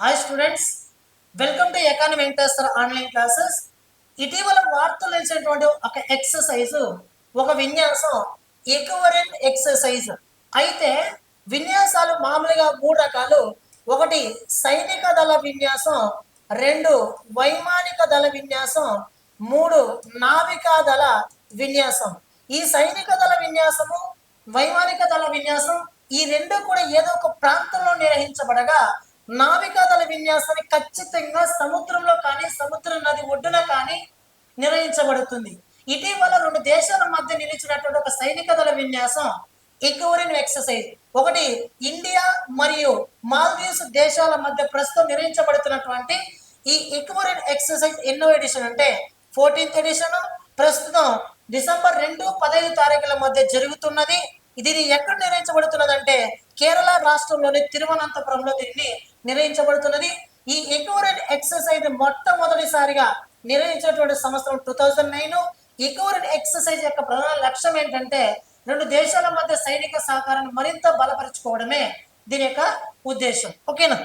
Hi students welcome to economy Venkateswara online classes ఇటీవల వార్తలు తెలిసినటువంటి ఒక ఎక్సర్సైజ్ ఒక విన్యాసం ఎక్వరెంట్ ఎక్సర్సైజ్ అయితే విన్యాసాలు మామూలుగా మూడు రకాలు. ఒకటి సైనిక దళ విన్యాసం రెండు వైమానిక దళ విన్యాసం మూడు నావికా దళ విన్యాసం. ఈ సైనిక దళ విన్యాసము వైమానిక దళ విన్యాసం ఈ రెండు కూడా ఏదో ఒక ప్రాంతంలో నిర్వహించబడగా నావికాదళ విన్యాసాన్ని ఖచ్చితంగా సముద్రంలో కానీ సముద్ర నది ఒడ్డున కానీ నిర్వహించబడుతుంది. ఇటీవల రెండు దేశాల మధ్య నిలిచినటువంటి ఒక సైనిక దళ విన్యాసం ఎక్వరిన్ ఎక్సర్సైజ్. ఒకటి ఇండియా మరియు మాల్దీవ్స్ దేశాల మధ్య ప్రస్తుతం నిర్వహించబడుతున్నటువంటి ఈ ఇక్వరిన్ ఎక్సర్సైజ్ ఎన్నో ఎడిషన్ అంటే ఫోర్టీన్త్ ఎడిషన్ ప్రస్తుతం డిసెంబర్ రెండు పదహైదు తారీఖుల మధ్య జరుగుతున్నది. దీన్ని ఎక్కడ నిర్వహించబడుతున్నది కేరళ రాష్ట్రంలోని తిరువనంతపురంలో దీన్ని నిర్వహించబడుతున్నది. ఈ ఎకోరెడ్ ఎక్సర్సైజ్ మొట్టమొదటిసారిగా నిర్వహించినటువంటి సంవత్సరం two thousand nine Ekuverin exercise యొక్క ప్రధాన లక్ష్యం ఏంటంటే రెండు దేశాల మధ్య సైనిక సహకారాన్ని మరింత బలపరుచుకోవడమే దీని యొక్క ఉద్దేశం. ఓకేనా?